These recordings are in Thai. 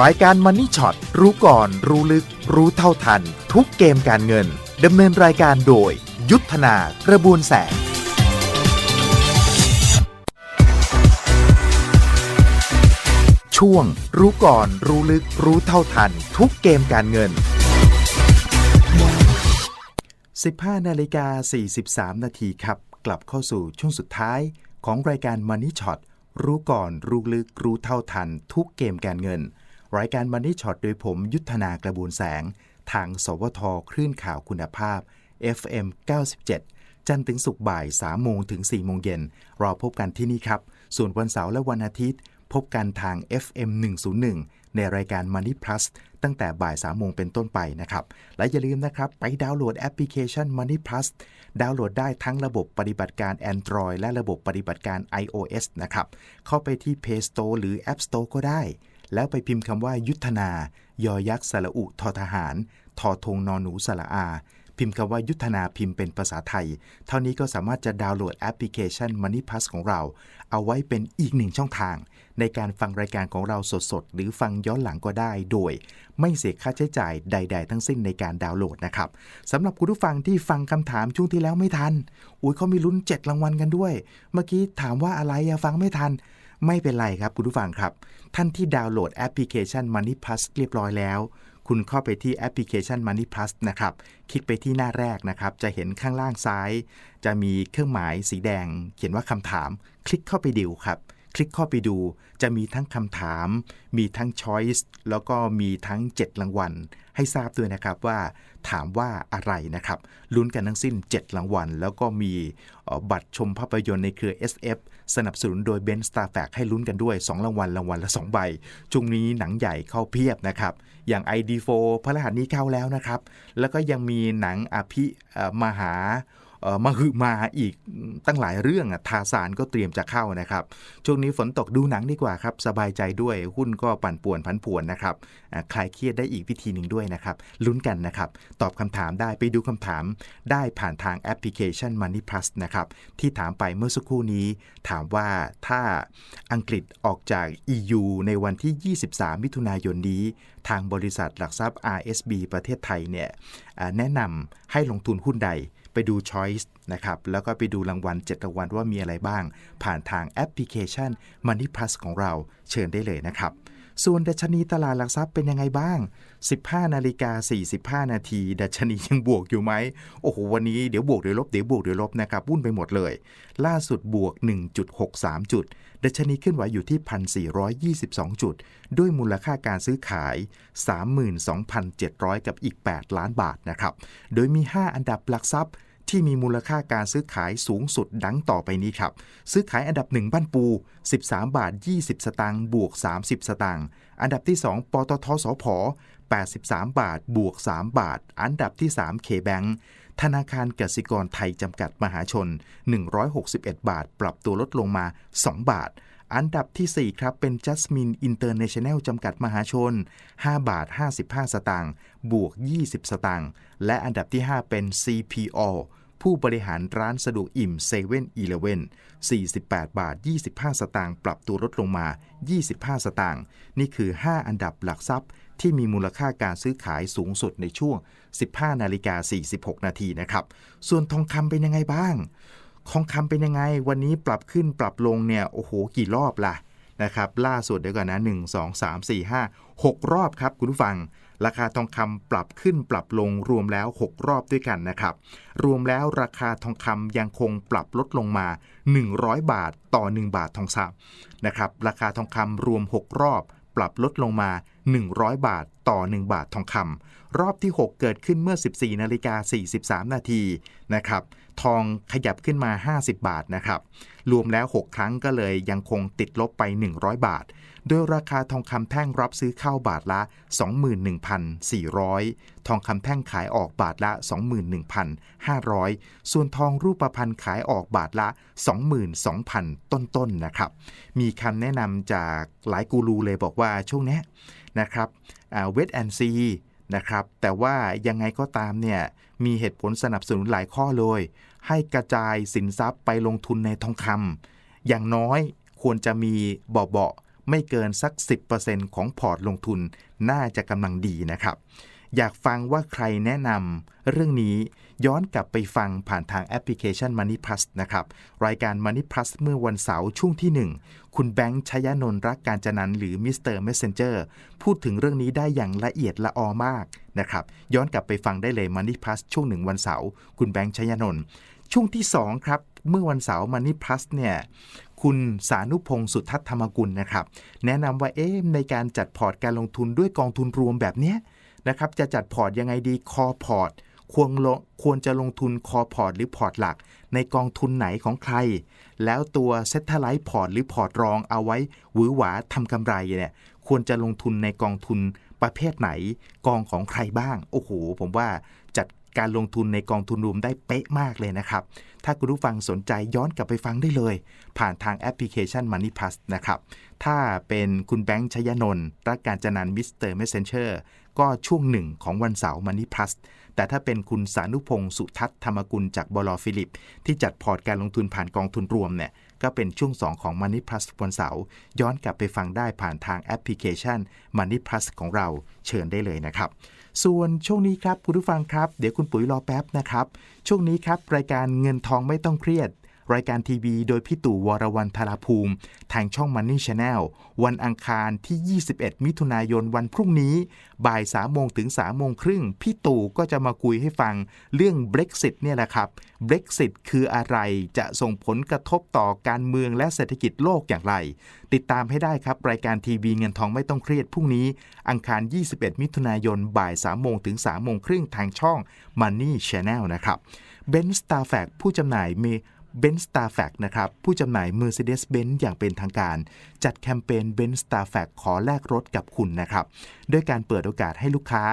รายการมันนี่ช็อตรู้ก่อนรู้ลึก รู้เท่าทัน ทุกเกมการเงินดำเนินรายการโดย ยุทธนากระบวนแสง ช่วง รู้ก่อนรู้ลึก รู้เท่าทัน ทุกเกมการเงิน 15 นาฬิกา 43 นาทีครับ กลับเข้าสู่ช่วงสุดท้ายของรายการ Money Shot รู้ก่อนรู้ลึกรู้เท่าทัน ทุกเกมการเงิน รายการ Money Shot โดยผมยุทธนากระบวนแสง ทางสวทคลื่นข่าวคุณภาพ FM 97 จันทร์ถึงศุกร์บ่าย 3 โมงถึง 4 โมงเย็น รอพบกันที่นี่ครับ ส่วนวันเสาร์และวันอาทิตย์ พบกันทาง FM 101 ในรายการ Money Plus ตั้งแต่บ่าย3โมงเป็นต้นไปนะครับ และอย่าลืมนะครับ ไปดาวน์โหลดแอปพลิเคชัน Money Plus ดาวน์โหลดได้ทั้งระบบปฏิบัติการ Android และระบบปฏิบัติการ iOS นะครับ เข้าไปที่ Play Store หรือ App Store ก็ได้ แล้วไปพิมพ์คำว่ายุทธนา ยอยักษ์สระอุทอทหาร ทอทงนอนหนูสระอา พิมพ์คำว่ายุทธนาพิมพ์เป็นภาษาไทย เท่านี้ก็สามารถจะดาวน์โหลดแอปพลิเคชัน Money Plus ของเรา เอาไว้เป็นอีกหนึ่งช่องทาง ในการฟังรายการของเราสดๆ หรือฟังย้อนหลังก็ได้โดย ไม่เสียค่าใช้จ่ายใด ๆ ทั้งสิ้นในการดาวน์โหลดนะครับสำหรับคุณผู้ฟังที่ฟังคำถามช่วงที่แล้วไม่ทัน อุ้ยเขามีลุ้น 7 รางวัลกันด้วย เมื่อกี้ถามว่าอะไรอะฟังไม่ทัน ไม่เป็นไรครับคุณผู้ฟังครับ ท่านที่ดาวน์โหลดแอปพลิเคชัน Money Plus เรียบร้อยแล้ว คุณเข้าไปที่แอปพลิเคชัน Money Plus นะครับ คลิกไปที่หน้าแรกนะครับ จะเห็นข้างล่างซ้าย จะมีเครื่องหมายสีแดง เขียนว่าคำถาม คลิกเข้าไปดูครับ คลิกเข้าไปดู จะมีทั้งคำถาม มีทั้ง Choice แล้วก็มีทั้ง 7 รางวัล ให้ทราบด้วยนะครับว่าถามว่าอะไรนะครับ ลุ้นกันทั้งสิ้น 7 รางวัล แล้วก็มีบัตรชมภาพยนตร์ในเครือ SF สนับสนุนโดย Ben Star f a c ให้ลุ้นกันด้วย 2 รางวัลรางวัลละ 2 ใบช่วงนี้หนังใหญ่เข้าเพียบนะครับ อย่าง ID4 พระรหัสนี้เข้าแล้วนะครับ แล้วก็ยังมีหนังอภิมหา มาหึมาอีกตั้งหลายเรื่องอะทาสานก็เตรียมจะเข้านะครับ ช่วงนี้ฝนตกดูหนังดีกว่าครับ สบายใจด้วยหุ้นก็ปั่นป่วนพันป่วนนะครับคลายเครียดได้อีกวิธีหนึ่งด้วยนะครับ ลุ้นกันนะครับ ตอบคำถามได้ไปดูคำถามได้ผ่านทางแอปพลิเคชัน Money Plus นะครับ ที่ถามไปเมื่อสักครู่นี้ ถามว่าถ้าอังกฤษออกจาก EU ในวันที่ 23 มิถุนายนนี้ ทางบริษัทหลักทรัพย์ RSB ประเทศไทยเนี่ยแนะนำให้ลงทุนหุ้นใด ไปดู Choice นะครับ แล้วก็ไปดูรางวัล 7 รางวัลว่ามีอะไรบ้าง ผ่านทางแอปพลิเคชัน Money Plus ของเราเชิญได้เลยนะครับ ส่วนดัชนีตลาดหลักทรัพย์เป็นยังไงบ้าง 15 นาฬิกา 45 นาทีดัชนียังบวกอยู่ไหม โอ้โห วันนี้เดี๋ยวบวกเดี๋ยวลบเดี๋ยวบวกเดี๋ยวลบนะครับวุ่นไปหมดเลย ล่าสุดบวก 1.63 จุด ดัชนีเคลื่อนไหวอยู่ที่ 1,422 จุด ด้วยมูลค่าการซื้อขาย 32,700 กับอีก 8 ล้านบาทนะครับ โดยมี 5 อันดับหลักทรัพย์ที่มีมูลค่าการซื้อขายสูงสุดดังต่อไปนี้ครับ ซื้อขายอันดับ 1 บ้านปู 13 บาท 20 สตางค์บวก 30 สตางค์อันดับที่ 2ปตทสพ83 บาทบวก 3 บาท อันดับที่3เคแบง ธนาคารกสิกรไทยจำกัดมหาชน 161 บาท ปรับตัวลดลงมา 2 บาท อันดับที่ 4 ครับเป็นจัสมินอินเตอร์เนชั่นแนลจำกัดมหาชน 5 บาท 55 สตางค์บวก 20 สตางค์และอันดับที่ 5 เป็น CPO ผู้บริหารร้านสะดวกอิ่ม7 e เ e ่ e อ48 บาท 25 สตางค์ปรับตัวลดลงมา 25 สตางค์นี่คือ 5 อันดับหลักทรัพย์ ที่มีมูลค่าการซื้อขายสูงสุดในช่วง 15 นาฬิกา 46 นาทีนะครับ ส่วนทองคำเป็นยังไงบ้าง ทองคำเป็นยังไง วันนี้ปรับขึ้นปรับลงเนี่ย โอ้โห กี่รอบล่ะนะครับ ล่าสุดเดี๋ยวก่อนนะ 1 2 3 4 5 6 รอบครับคุณผู้ฟัง ราคาทองคำปรับขึ้นปรับลงรวมแล้ว 6 รอบด้วยกันนะครับ รวมแล้วราคาทองคำยังคงปรับลดลงมา 100 บาทต่อ 1 บาททองคำนะครับ ราคาทองคำรวม 6 รอบปรับลดลงมา 100 บาทต่อ 1 บาททองคำรอบที่ 6 เกิดขึ้นเมื่อ 14นาฬิกา43 นาทีนะครับทองขยับขึ้นมา 50 บาทนะครับรวมแล้ว 6 ครั้งก็เลยยังคงติดลบไป 100 บาท โดยราคาทองคำแท่งรับซื้อเข้าบาทละ 21,400 ทองคำแท่งขายออกบาทละ 21,500 ส่วนทองรูปพรรณขายออกบาทละ 22,000 ต้นๆนะครับ มีคำแนะนำจากหลายกูรูเลยบอกว่าช่วงนี้ นะครับเวทแอนซีนะครับแต่ว่ายังไงก็ตามเนี่ยมีเหตุผลสนับสนุนหลายข้อเลย ให้กระจายสินทรัพย์ไปลงทุนในทองคำอย่างน้อยควรจะมีเบาๆไม่เกินสัก 10%ของพอร์ตลงทุนน่าจะกำลังดีนะครับ อยากฟังว่าใครแนะนำเรื่องนี้ย้อนกลับไปฟังผ่านทางแอปพลิเคชัน Money Plus นะครับ รายการ Money Plus เมื่อวันเสาร์ช่วงที่ 1 คุณแบงค์ชยนนท์รักการจนันหรือมิสเตอร์เมสเซนเจอร์พูดถึงเรื่องนี้ได้อย่างละเอียดละออมากนะครับ ย้อนกลับไปฟังได้เลย Money Plus ช่วงหนึ่งวันเสาร์คุณแบงค์ชยนนท์ช่วงที่ 2 ครับ เมื่อวันเสาร์ Money Plus เนี่ยคุณสานุพงศ์สุทัศธรรมกุลนะครับ แนะนำว่าเอ๊ะในการจัดพอร์ตการลงทุนด้วยกองทุนรวมแบบเนี้ย นะครับจะจัดพอร์ตยังไงดีคอพอร์ตควรลงควรจะลงทุนคอพอร์ตหรือพอร์ตหลัก ในกองทุนไหนของใคร แล้วตัวเซ็ตไลท์พอร์ตหรือพอร์ตรองเอาไว้หวือหวาทำกำไรเนี่ยควรจะลงทุนในกองทุนประเภทไหน กองของใครบ้าง โอ้โห ผมว่าจัดการลงทุนในกองทุนรวมได้เป๊ะมากเลยนะครับ ถ้าคุณผู้ฟังสนใจย้อนกลับไปฟังได้เลย ผ่านทางแอปพลิเคชัน Money Plus นะครับ ถ้าเป็นคุณแบงค์ชยนนท์รักการจนันมิสเตอร์เมสเซนเจอร์ ก็ช่วงหนึ่งของวันเสาร์ Money Plus แต่ถ้าเป็นคุณสานุพงศ์สุทัศน์ธรรมกุลจากบลฟิลิป ที่จัดพอร์ตการลงทุนผ่านกองทุนรวมเนี่ยก็เป็นช่วง 2 ของ Money Plus วันเสาร์ย้อนกลับไปฟังได้ผ่านทางแอปพลิเคชัน Money Plus ของเราเชิญได้เลยนะครับ ส่วนช่วงนี้ครับคุณผู้ฟังครับ เดี๋ยวคุณปุ๋ยรอแป๊บนะครับ ช่วงนี้ครับ รายการเงินทองไม่ต้องเครียด รายการทีวีโดยพี่ตู่วรวันธาราภูมิ ทางช่อง Money Channel วันอังคารที่ 21 มิถุนายนวันพรุ่งนี้บ่าย3โมงถึง3โมงครึ่งพี่ตู่ก็จะมาคุยให้ฟังเรื่อง Brexit เนี่ยแหละครับ Brexit คืออะไรจะส่งผลกระทบต่อการเมืองและเศรษฐกิจโลกอย่างไร ติดตามให้ได้ครับ รายการทีวีเงินทองไม่ต้องเครียดพรุ่งนี้ อังคาร 21 มิถุนายนบ่าย3โมงถึง3โมงครึ่งทางช่อง Money Channel นะครับเบนสตาร์แฟกผู้จำหน่ายมี เบนสตาร์แฟกนะครับผู้จำหน่าย Mercedes-Benz อย่างเป็นทางการ จัดแคมเปญเบนสตาร์แฟกขอแลกรถกับคุณนะครับ ด้วยการเปิดโอกาสให้ลูกค้า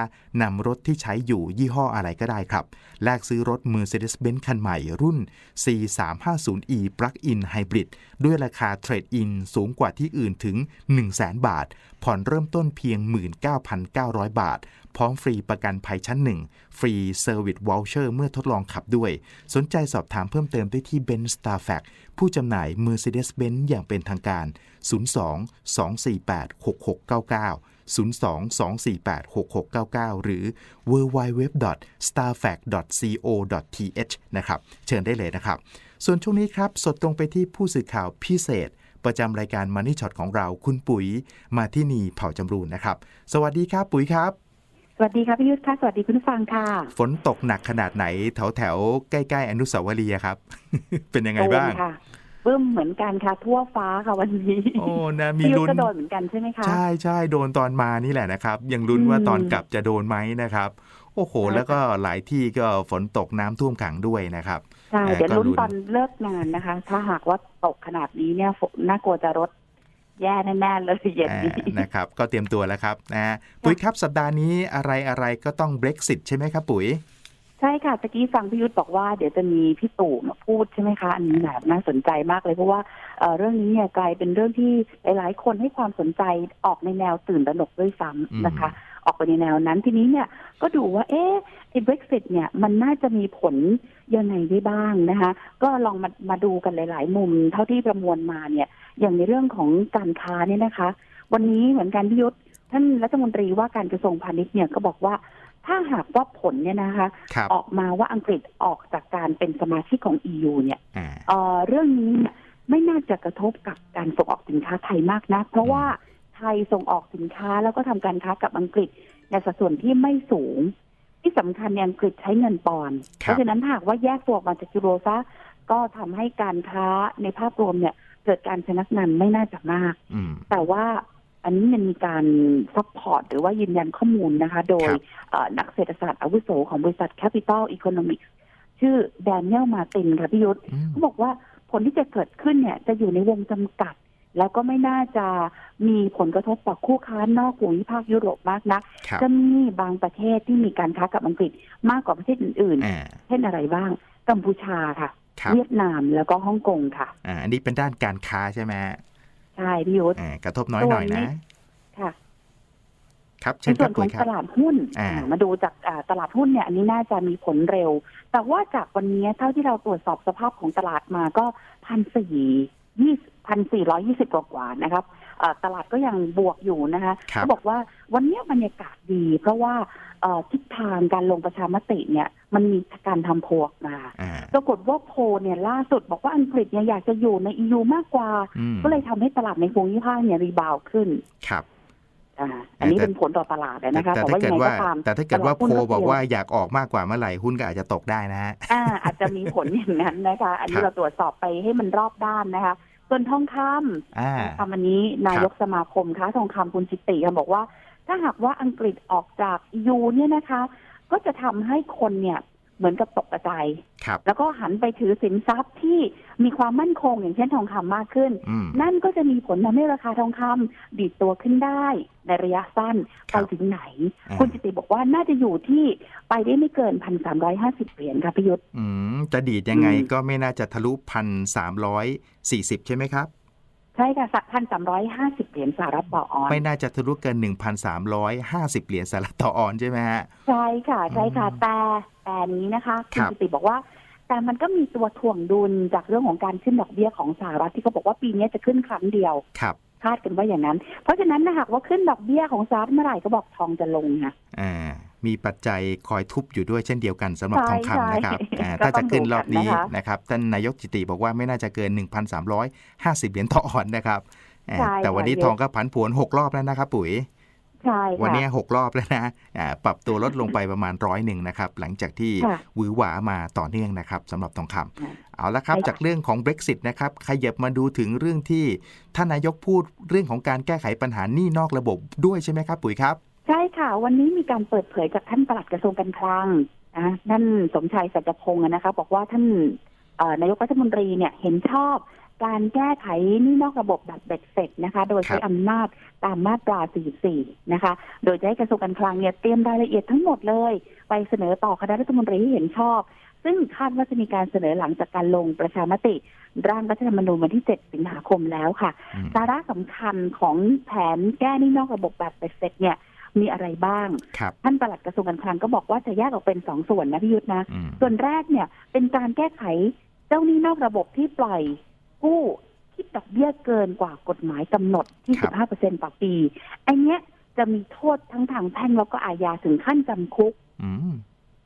นำรถที่ใช้อยู่ยี่ห้ออะไรก็ได้ครับ แลกซื้อรถ Mercedes-Benz คันใหม่รุ่น C350e Plug-in Hybrid ด้วยราคาเทรดอินสูงกว่าที่อื่นถึง 100,000 บาท ผ่อนเริ่มต้นเพียง 19,900 บาท พร้อมฟรีประกันภัยชั้นหนึ่งฟรีเซอร์วิสวอลเชอร์เมื่อทดลองขับด้วย สนใจสอบถามเพิ่มเติมได้ที่ Ben Star f a c ผู้จำหน่าย Mercedes-Benz อย่างเป็นทางการ 02 248 6699 02-248-6699 หรือ www.starfact.co.th นะครับ เชิญได้เลยนะครับ ส่วนช่วงนี้ครับ สดตรงไปที่ผู้สื่อข่าวพิเศษ ประจำรายการ Money Shot ของเราคุณปุ๋ยมาที่นี่เผ่าจำรูนนะครับ สวัสดีครับปุ๋ยครับ สวัสดีค่ะพี่ยุทธค่ะ สวัสดีคุณผู้ฟังค่ะ ฝนตกหนักขนาดไหนแถวแถวๆใกล้ ๆ อนุสาวรีย์อะครับ เป็นยังไงบ้างโดนค่ะ บึ้มเหมือนกันค่ะ ทั่วฟ้าค่ะวันนี้ โอ้นะมีพี่ยุทลุ้ธนก็โดนเหมือนกันใช่ไหมคะ ใช่ใช่โดนตอนมานี่แหละนะครับ ยังลุ้นว่าอืมตอนกลับจะโดนไหมนะครับ โอ้โหใช่ค่ะแล้วก็หลายที่ก็ฝนตกน้ำท่วมขังด้วยนะครับใช่เอ่อเดี๋ยวก็ลุ้นลุ้นตอนเลิกงานนะคะ ถ้าหากว่าตกขนาดนี้เนี่ยฝนน่ากลัวจะรถแย่แน่ๆเลยเย็นนี้อ่านะครับ ก็เตรียมตัวแล้วครับนะฮะปุ๋ยครับสัปดาห์นี้อะไรอะไรก็ต้อง Brexit ใช่ไหมครับปุ๋ย ใช่ค่ะตะกี้ฟังพี่ยุทธบอกว่าเดี๋ยวจะมีพี่ตู่มาพูดใช่ไหมคะ อันนี้แบบน่าสนใจมากเลยเพราะว่าเอ่อเรื่องนี้เนี่ยกลายเป็นเรื่องที่หลายๆ คนให้ความสนใจออกในแนวตื่นตระหนกด้วยซ้ำนะคะ ออกไปในแนวนั้นทีนี้เนี่ยก็ดูว่า เอ๊ะไอ้ Brexit เนี่ยมันน่าจะมีผลยังไงได้บ้างนะคะ ก็ลองมามาดูกันหลาย ๆ มุม เท่าที่ประมวลมาเนี่ย อย่างในเรื่องของการค้าเนี่ยนะคะ วันนี้เหมือนกันพิยุทธท่านรัฐมนตรีว่าการกระทรวงพาณิชย์เนี่ยก็บอกว่า ถ้าหากว่าผลเนี่ยนะคะครับออกมาว่าอังกฤษออกจากการเป็นสมาชิกของ EU เนี่ยอ่าเอ่อเรื่องนี้เนี่ยไม่น่าจะกระทบกับการส่งออกสินค้าไทยมากนะ เพราะว่าไทยส่งออกสินค้าแล้วก็ทำการค้ากับอังกฤษในสัดส่วนที่ไม่สูง ที่สำคัญเนี่ยอังกฤษใช้เงินปอนด์ครับเพราะฉะนั้นถ้าหากว่าแยกตัวออกมาจากยูโรซะก็ทำให้การค้าในภาพรวมเนี่ย เกิดการชะงักงันไม่น่าจะมากอืมแต่ว่า อันนี้มันมีการซัพพอร์ตหรือว่ายืนยันข้อมูลนะคะ โดยครับเอ่อนักเศรษฐศาสตร์อาวุโสของบริษัท Capital Economics ชื่อแดเนียลมาตินค่ะพี่ยุทธอืมเขาบอกว่าผลที่จะเกิดขึ้นเนี่ยจะอยู่ในวงจำกัด แล้วก็ไม่น่าจะมีผลกระทบต่อคู่ค้านอกภูมิภาคยุโรปมากนักครับจะมีบางประเทศที่มีการค้ากับอังกฤษมากกว่าประเทศอื่นอ่า ๆ เช่นอะไรบ้าง กัมพูชาค่ะ ครับเวียดนามแล้วก็ฮ่องกงค่ะ อ่าอันนี้เป็นด้านการค้าใช่ไหมฮะ ใช่พี่ยุทธอ่ากระทบน้อยหน่อยนะ ค่ะครับในเช่นคส่รัวบนขปุ๋อยงครัตบลาดหุ้นอ่าอ่ามาดูจากอ่าตลาดหุ้นเนี่ยอันนี้น่าจะมีผลเร็ว แต่ว่าจากวันนี้เท่าที่เราตรวจสอบสภาพของตลาดมาก็พันสี่ยี่พัพันสี่ร้อยี่สิบกว่าๆนะครับเอ่อ ตลาดก็ยังบวกอยู่นะคะครับเขาบอกว่าวันนี้บรรยากาศดี เพราะว่าเอ่อทิศทางการลงประชามติเนี่ย มันมีการทำโพลออกมาอ่าปรากฏว่าโพลเนี่ยล่าสุดบอกว่าอังกฤษเนี่ยอยากจะอยู่ใน EU มากกว่าอืมก็เลยทำให้ตลาดในภูมิภาคเนี่ยรีบาวด์ขึ้นครับอ่าอันนี้แต่เป็นผลต่อตลาดแต่นะคะแต่แต่ถ้าว่าเกิยังดไงว่าก็ตามแต่ถ้าเกิดว่าตโพลาดหุ้ลนบอกก็ว่าอยากออกมากกว่าเมื่อไหร่หุ้นก็อาจจะตกได้นะฮะอ่าอาจจะมีผลอย่างนั้นนะคะ อันนี้ครับเราตรวจสอบไปให้มันรอบด้านนะคะ ส่วนทองคำอ่าทองคำวันนี้นายกสมาคมค้าทองคำคุณจิติค่ะบอกว่า ถ้าหากว่าอังกฤษออกจากยูเนี่ยนะคะ ก็จะทำให้คนเนี่ยเหมือนกับตกกระจายครับแล้วก็หันไปถือสินทรัพย์ที่ มีความมั่นคงอย่างเช่นทองคำมากขึ้นอืมนั่นก็จะมีผลทำให้ราคาทองคำดีดตัวขึ้นได้ ในระยะสั้นครัไปบถึงไหนอ่าคุณจิติบอกว่าน่าจะอยู่ที่ไปได้ไม่เกินพันสามร้อยห้าสิบเหรียญค่ะพิยุทธอืมจะดีดยังไงอืมก็ไม่น่าจะทะลุพันสามร้อยสี่สิบใช่ไหมครับใช่ค่ะสักพันสามร้อยห้าสิบเหรียญสหรัฐต่อออน ไม่น่าจะทะลุเกิน1,350เหรียญสหรัฐต่อออนใช่ไหมฮะ ใช่ค่ะ ใช่ค่ะอืมแต่แต่นี้นะคะ คุคณรับจิติบอกว่า แต่มันก็มีตัวถ่วงดุลจากเรื่องของการขึ้นดอกเบี้ยของสหรัฐที่เขาบอกว่าปีนี้จะขึ้นครั้งเดียวครับคาดกันว่าอย่างนั้น เพราะฉะนั้นถ้าหากว่าขึ้นดอกเบี้ยของสหรัฐเมื่อไหร่ก็บอกทองจะลงค่ะอ่ามีปัจจัยคอยทุบอยู่ด้วยเช่นเดียวกันสำหรับใช่ทองคำนะครับใช่อ่าก็ถ้าต้จะองขึ้นดูรอบนี้กันนะคะนะครับท่านนายกจิติบอกว่าไม่น่าจะเกิน 1,350 เหรียญต่อออนนะครับอ่าใช่แต่วันนี้ค่ะทองก็ผันผวน 6 รอบแล้วนะครับปุ๋ย ใช่วันค่ะนี้6รอบแล้วนะอ่าปรับตัวลดลงไปประมาณร้อยหนึ่งนะครับ หลังจากที่ค่ะหวือหวามาต่อเนื่องนะครับสำหรับทองคำอืมเอาละครับใช่ค่ะจากเรื่องของ Brexit นะครับขยับมาดูถึงเรื่องที่ท่านนายกพูดเรื่องของการแก้ไขปัญหาหนี้นอกระบบด้วยใช่ไหมครับ ปุ๋ยครับ ใช่ค่ะ วันนี้มีการเปิดเผยจากท่านปลัดกระทรวงการคลังนะท่านสมชัยสัจพงศ์นะคะ บอกว่าท่านเอ่อนายกรัฐมนตรีเนี่ยเห็นชอบ การแก้ไขหนี้นอกระบบแบบเบ็ดเสร็จนะคะ โดยใช้ครับอำนาจตามมาตรา 44 นะคะ โดยจะให้กระทรวงการคลังเนี่ยเตรียมรายละเอียดทั้งหมดเลย ไปเสนอต่อคณะรัฐมนตรีที่เห็นชอบ ซึ่งคาดว่าจะมีการเสนอหลังจากการลงประชามติ ร่างรัฐธรรมนูญวันที่ 7 สิงหาคมแล้วค่ะอืมสาระสำคัญของแผนแก้หนี้นอกระบบแบบเบ็ดเสร็จเนี่ยมีอะไรบ้างครับท่านปลัดกระทรวงการคลังก็บอกว่าจะแยกออกเป็นสองส่วนนะพี่ยุทธนะอืมส่วนแรกเนี่ยเป็นการแก้ไขเจ้าหนี้นอกระบบที่ปล่อย กู้ที่ดอกเบี้ยเกินกว่ากฎหมายกำหนดที่15%ต่อปี อันเนี้ยจะมีโทษทั้งทางแพ่งแล้วก็อาญาถึงขั้นจำคุก อืม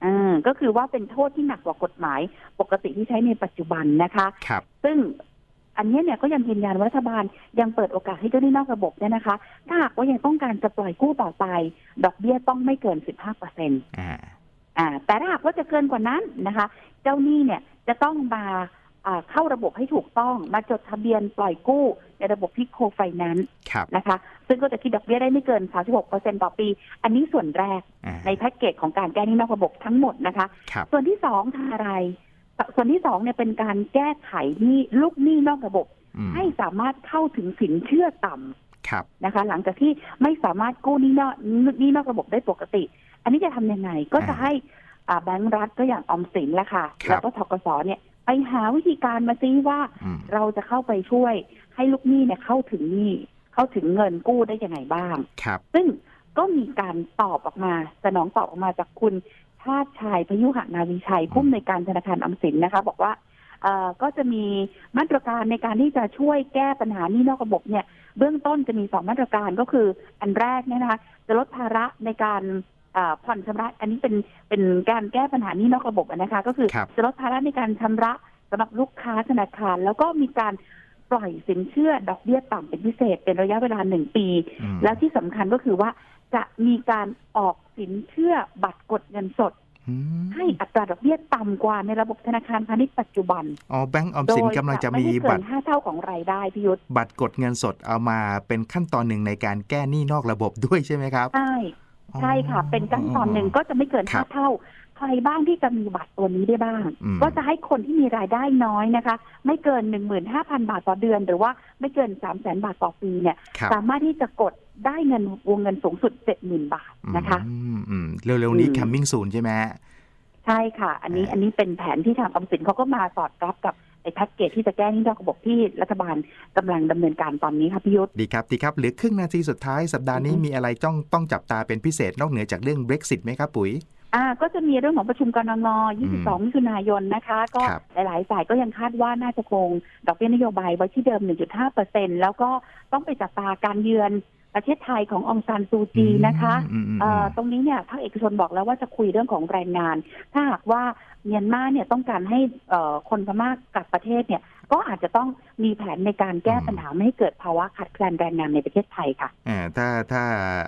อ่าก็คือว่าเป็นโทษที่หนักกว่ากฎหมายปกติที่ใช้ในปัจจุบันนะคะ ครับ ซึ่งอันเนี้ยเนี่ยก็ยังยืนยันว่ารัฐบาลยังเปิดโอกาสให้เจ้าหนี้นอกระบบเนี่ยนะคะ ถ้าหากว่ายังต้องการจะปล่อยกู้ต่อไป ดอกเบี้ยต้องไม่เกิน 15เปอร์เซ็นต์อ่า อ่าแต่ถ้าหากว่าจะเกินกว่านั้นนะคะ เจ้าหนี้เนี่ยจะต้องมาอ่า เข้าระบบให้ถูกต้องมาจดทะเบียนปล่อยกู้ ในระบบพิโคไฟแนนซ์ครับนะคะ ซึ่งก็จะคิดดอกเบี้ยได้ไม่เกิน 36เปอร์เซ็นต์ต่อปี อันนี้ส่วนแรกอ่าในแพ็กเกจของการแก้หนี้นอกระบบทั้งหมดนะคะครับส่วนที่สองทำอะไร ส่วนที่สองเนี่ยเป็นการแก้ไขหนี้ลูกหนี้นอกระบบอืมให้สามารถเข้าถึงสินเชื่อต่ำครับนะคะ หลังจากที่ไม่สามารถกู้หนี้นอกหนี้นอกระบบได้ปกติ อันนี้จะทำยังไงก็จะอ่าให้อ่าแบงก์รัฐก็อย่างออมสินแหละค่ะครับแล้วก็ทกสเนี่ย ไปหาวิธีการมาซิว่าอืมเราจะเข้าไปช่วยให้ลูกหนี้เนี่ยเข้าถึงหนี้เข้าถึงเงินกู้ได้ยังไงบ้างครับซึ่งก็มีการตอบออกมาสนองตอบออกมาจากคุณชาติชายพยุหนาวิชัยผู้อำนวยการธนาคารออมสินนะคะ บอกว่าเอ่อก็จะมีมาตรการในการที่จะช่วยแก้ปัญหานี้นอกระบบเนี่ย เบื้องต้นจะมีสองมาตรการก็คืออันแรกเนี่ยนะคะจะลดภาระในการเอ่อ ผ่อนชำระ อันนี้เป็นเป็นการแก้ปัญหานี้นอกระบบอะนะคะ ก็คือครับจะลดภาระในการชำระสำหรับลูกค้าธนาคาร แล้วก็มีการปล่อยสินเชื่อดอกเบี้ยต่ำเป็นพิเศษ เป็นระยะเวลาหนึ่งปีอืมแล้วที่สำคัญก็คือว่าจะมีการออกสินเชื่อบัตรกดเงินสดอืมให้อัตราดอกเบี้ยต่ำกว่าในระบบธนาคารพาณิชย์ปัจจุบัน อ๋อแบงก์ออมโดสินยกำลังจะไม่มีให้เกิบัตนรห้าเท่าของรายได้พิยุทธบัตรกดเงินสดเอามาเป็นขั้นตอนหนึ่งในการแก้หนี้นอกระบบด้วยใช่ไหมครับ ใช่ ใช่ค่ะ เป็นขั้นตอนหนึ่งก็จะไม่เกินครัห้าบเท่า ใครบ้างที่จะมีบัตรตัวนี้ได้บ้างอืมก็จะให้คนที่มีรายได้น้อยนะคะ ไม่เกินหนึ่งหมื่นห้าพันบาทต่อเดือน หรือว่าไม่เกินสามแสนบาทต่อปีเนี่ยครับสามารถที่จะกดได้เงินวงเงินสูงสุดเจ็ดหมื่นบาทนะคะอืมอืมเร็วๆนี้อืม coming soon ใช่ไหมฮะใช่ค่ะ อันนี้อ่าอันนี้เป็นแผนที่ทางออมสินเขาก็มาสอดรับกับ ไอ้แพ็กเกจที่จะแก้หนี้นอกระบบที่รัฐบาลกำลังดำเนินการตอนนี้ค่ะพี่ยุทธดีครับดีครับเหลือครึ่งนาทีสุดท้ายสัปดาห์นี้อือฮึ มีอะไรต้องต้องจับตาเป็นพิเศษนอกเหนือจากเรื่อง Brexit ไหมครับปุ๋ย อ่าก็จะมีเรื่องของประชุมกรงง22มิถุนายนนะคะ ก็ครับ หลายๆฝ่ายก็ยังคาดว่าน่าจะคง ดอกเบี้ยนโยบายไว้ที่เดิม 1.5เปอร์เซ็นแล้วก็ต้องไปจับตาการเยือน ประเทศไทยขององซานซูจีนะคะอืมอืมเอ่อือมตรงนี้เนี่ยภาคเอกชนบอกแล้วว่าจะคุยเรื่องของแรงงาน ถ้าหากว่าเมียนมาเนี่ยต้องการให้เอ่อคนพม่ากลับประเทศเนี่ย ก็อาจจะต้องมีแผนในการแก้ปัญหาไม่ให้เกิดภาวะขาดแคลนแรงงานในประเทศไทยค่ะอ่าถ้าถ้า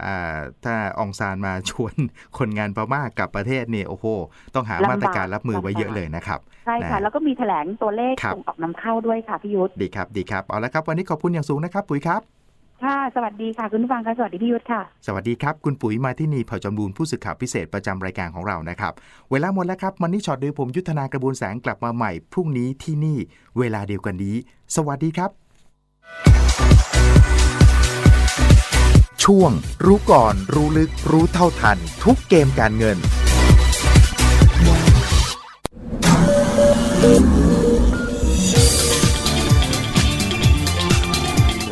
อ่าถ้าองซานมาชวนคนงานพม่ากลับประเทศเนี่ยโอ้โห ต้องหาลำบากมาตรการรับมือไว้เยอะลำบากเลยนะครับใช่ค่ะนะแล้วก็มีแถลงตัวเลขครับส่งออกนำเข้าด้วยค่ะพี่ยุทธดีครับดีครับเอาละครับวันนี้ขอบคุณอย่างสูงนะครับปุ๋ยครับ ค่ะ สวัสดีค่ะ คุณผู้ฟังค่ะสวัสดีพี่ยุทธค่ะ สวัสดีครับ คุณปุ๋ยมาที่นี่เผ่าจำรูนผู้สื่อข่าวพิเศษประจำรายการของเรานะครับ เวลาหมดแล้วครับมันนี่ช็อตโดยผมยุทธนากระบวนแสงกลับมาใหม่ พรุ่งนี้ที่นี่ เวลาเดียวกันนี้ สวัสดีครับ ช่วง รู้ก่อน รู้ลึกรู้เท่าทัน ทุกเกมการเงิน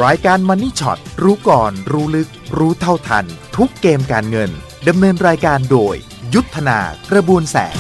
รายการมันนี่ช็อตรู้ก่อน รู้ลึก รู้เท่าทัน ทุกเกมการเงินดำเนินรายการโดย ยุทธนากระบวนแสง